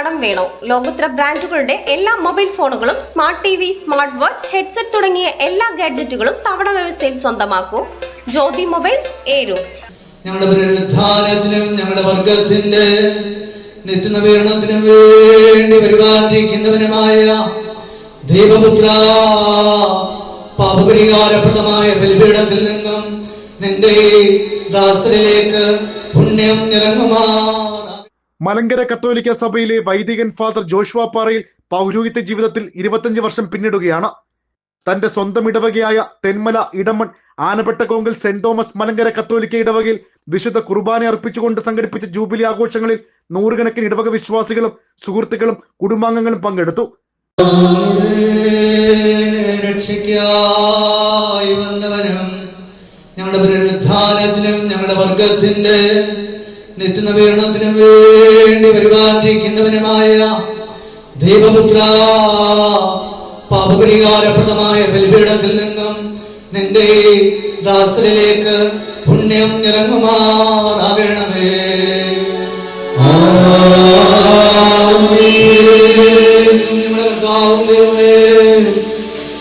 കടം വേണോ? ലോകോത്തര ബ്രാൻഡുകളുടെ എല്ലാ മൊബൈൽ ഫോണുകളും smart T V smart watch headset തുടങ്ങിയ എല്ലാ ഗാഡ്ജറ്റുകളും തവണ വ്യവസ്ഥയിൽ സ്വന്തമാക്കൂ. ജ്യോതി മൊബൈൽസ് ഏരു ഞങ്ങളുടെ പുനരുദ്ധാനത്തിനും ഞങ്ങളുടെ വർഗത്തിന്റെ നിത്യനവീകരണത്തിനും വേണ്ടി പരിപാലിക്കുന്നവനുമായ ദൈവപുത്ര പാപപരിഹാരപ്രദമായ ബലിപീഠത്തിൽ നിന്നും നിന്റെ ദാസരിലേക്ക് പുണ്യം ഇറങ്ങുമാറാ മലങ്കര കത്തോലിക്ക സഭയിലെ വൈദികൻ ഫാദർ ജോഷുവ പാറയിൽ പൗരോഹിത്യ ജീവിതത്തിൽ ഇരുപത്തഞ്ച് വർഷം പിന്നിടുകയാണ്. തന്റെ സ്വന്തം ഇടവകയായ തെന്മല ഇടമൺ ആനപ്പെട്ടകോങ്കൽ സെന്റ് തോമസ് മലങ്കര കത്തോലിക്ക ഇടവകയിൽ വിശുദ്ധ കുർബാന അർപ്പിച്ചുകൊണ്ട് സംഘടിപ്പിച്ച ജൂബിലി ആഘോഷങ്ങളിൽ നൂറുകണക്കിന് ഇടവക വിശ്വാസികളും സുഹൃത്തുക്കളും കുടുംബാംഗങ്ങളും പങ്കെടുത്തു. ഞങ്ങളുടെ പുനരുദ്ധാനത്തിനും ഞങ്ങളുടെ വർഗത്തിന്റെ നിത്യനവീകരണത്തിനും വേണ്ടി പരിപാലിക്കുന്നവനുമായ ദൈവപുത്ര പാപപരിഹാരപ്രദമായ ബലിപീഠത്തിൽ നിന്നും നിന്റെ ദാസരിലേക്ക് പുണ്യം ഇറങ്ങുമാറാകണമേ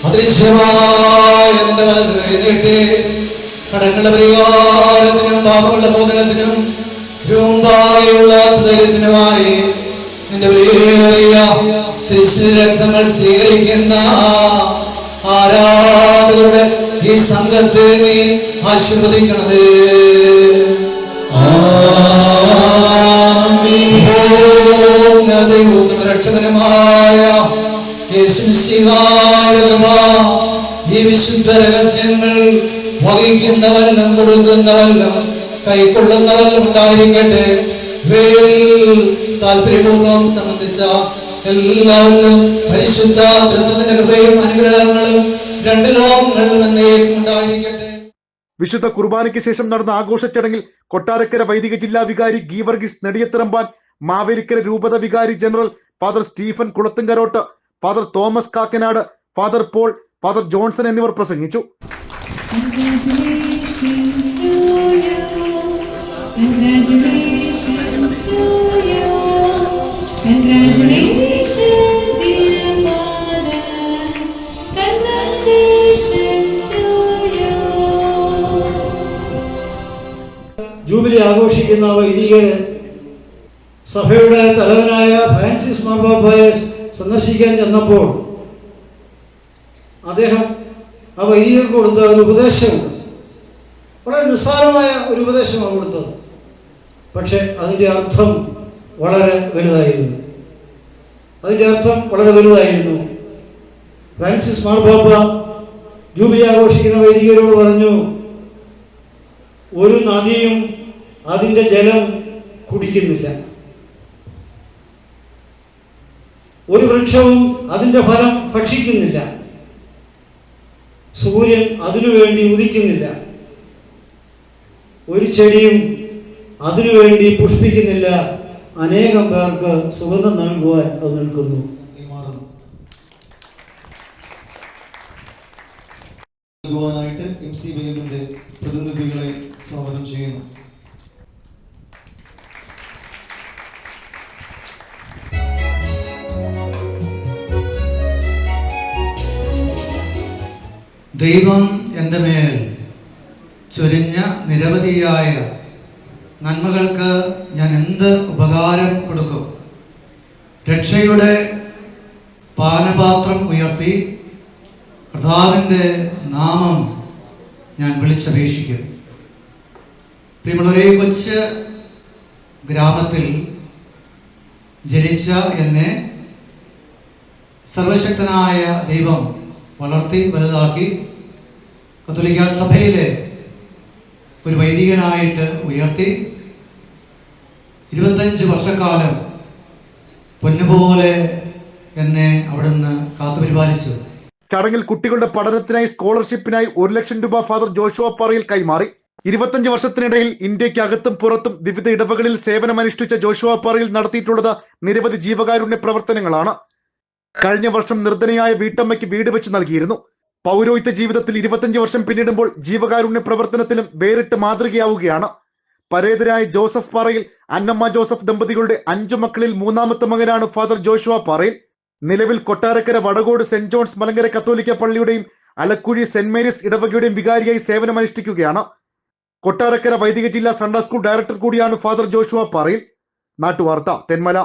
അദൃശ്യമായ കടങ്ങളുടെ പരിഹാരത്തിനും പാപങ്ങളുടെ മോചനത്തിനും രൂപാകെയുള്ള ധൈര്യത്തിനുമായി നിന്റെ വലിയ തിരിച്ചു രക്തങ്ങൾ സ്വീകരിക്കുന്ന ആരാധകരുടെ ഈ സംഘത്തെ നീ ആശീർവദിക്കണമേ. രക്ഷകനുമായ ഈ വിശുദ്ധ രഹസ്യങ്ങൾ വഹിക്കുന്നവല്ലം കൊടുക്കുന്നവനും കൈക്കൊള്ളുന്നവനും ഉണ്ടായിരിക്കട്ടെ. വേൽ താല്പര്യപൂർവം സംബന്ധിച്ച എല്ലാവരിലും പരിശുദ്ധ ഗ്രന്ഥത്തിന്റെ കൃപയും അനുഗ്രഹങ്ങളും രണ്ട് ലോകങ്ങളിലും ഉണ്ടായിരിക്കട്ടെ. വിശുദ്ധ കുർബാനയ്ക്ക് ശേഷം നടന്ന ആഘോഷ ചടങ്ങിൽ കൊട്ടാരക്കര വൈദിക ജില്ലാ വികാരി ഗീവർഗീസ് നെടിയത്തിറമ്പാൻ മാവേലിക്കര രൂപത വികാരി general father Stephen Kulathumkarottu father Thomas Kakkanad father Paul father Johnson എന്നിവർ പ്രസംഗിച്ചു. Congratulations to you. Congratulations to you. Congratulations, dear father. Congratulations to you. Jubilee ആഘോഷിക്കുന്ന വൈദികര് സഭയുടെ തലവനായ ഫ്രാൻസിസ് മാർബാബയെ സന്ദർശിക്കാൻ ചെന്നപ്പോൾ അദ്ദേഹം ആ വൈദികർക്ക് കൊടുത്ത ഒരു ഉപദേശം. വളരെ നിസ്സാരമായ ഒരു ഉപദേശമാണ് കൊടുത്തത്. പക്ഷെ അതിന്റെ അർത്ഥം വളരെ വലുതായിരുന്നു. അതിന്റെ അർത്ഥം വളരെ വലുതായിരുന്നു. ഫ്രാൻസിസ് മാർബാബ ജൂബിലി ആഘോഷിക്കുന്ന വൈദികരോട് പറഞ്ഞു ഒരു നദിയും അതിന്റെ ജലം കുടിക്കുന്നില്ല. ഒരു വൃക്ഷവും അതിന്റെ ഫലം ഭക്ഷിക്കുന്നില്ല. സൂര്യൻ അതിനുവേണ്ടി ഉദിക്കുന്നില്ല. ഒരു ചെടിയും അതിനുവേണ്ടി പുഷ്പിക്കുന്നില്ല. അനേകം പേർക്ക് സുഗന്ധം നൽകുവാൻ അത് നിൽക്കുന്നു. നൽകുവാനായിട്ട് എം സി ബൈബിന്റെ പ്രതിനിധികളെ സ്വാഗതം ചെയ്യുന്നു. ദൈവം എന്റെ മേൽ ചൊരിഞ്ഞ നിരവധിയായ നന്മകൾക്ക് ഞാൻ എന്ത് ഉപകാരം കൊടുക്കും? രക്ഷയുടെ പാനപാത്രം ഉയർത്തി കർത്താവിന്റെ നാമം ഞാൻ വിളിച്ചപേക്ഷിക്കും. പ്രിയമുള്ളവരെ കൊച്ച് ഗ്രാമത്തിൽ ജനിച്ച എന്നെ സർവശക്തനായ ദൈവം വളർത്തി വലുതാക്കി കത്തോലിക്ക സഭയിലെ ഒരു വൈദികനായിട്ട് ഉയർത്തി ഇരുപത്തഞ്ച് വർഷക്കാലം പൊന്നുപോലെ എന്നെ അവിടുന്ന് കാത്തുപരിപാലിച്ചു. ചടങ്ങിൽ കുട്ടികളുടെ പഠനത്തിനായി സ്കോളർഷിപ്പിനായി ഒരു ലക്ഷം രൂപ ഫാദർ ജോഷുവ പാറയിൽ കൈമാറി. ഇരുപത്തഞ്ച് വർഷത്തിനിടയിൽ ഇന്ത്യയ്ക്ക് അകത്തും പുറത്തും വിവിധ ഇടവകളിൽ സേവനമനുഷ്ഠിച്ച ജോഷുവ പാറയിൽ നടത്തിയിട്ടുള്ളത് നിരവധി ജീവകാരുണ്യ പ്രവർത്തനങ്ങളാണ്. കഴിഞ്ഞ വർഷം നിർധനയായ വീട്ടമ്മയ്ക്ക് വീട് വെച്ച് നൽകിയിരുന്നു. പൗരോഹിത്യ ജീവിതത്തിൽ ഇരുപത്തഞ്ച് വർഷം പിന്നിടുമ്പോൾ ജീവകാരുണ്യ പ്രവർത്തനത്തിലും വേറിട്ട് മാതൃകയാവുകയാണ്. പരേതരായ ജോസഫ് പാറയിൽ അന്നമ്മ ജോസഫ് ദമ്പതികളുടെ അഞ്ചു മക്കളിൽ മൂന്നാമത്തെ മകനാണ് ഫാദർ ജോഷുവ പാറയിൽ. നിലവിൽ കൊട്ടാരക്കര വടകോട് സെന്റ് ജോൺസ് മലങ്കര കത്തോലിക്ക പള്ളിയുടെയും അലക്കുഴി സെന്റ് മേരീസ് ഇടവകയുടെയും വികാരിയായി സേവനമനുഷ്ഠിക്കുകയാണ്. കൊട്ടാരക്കര വൈദിക ജില്ലാ സൺഡേ സ്കൂൾ ഡയറക്ടർ കൂടിയാണ് ഫാദർ ജോഷുവ പാറയിൽ. നാട്ടുവാർത്ത തെന്മല.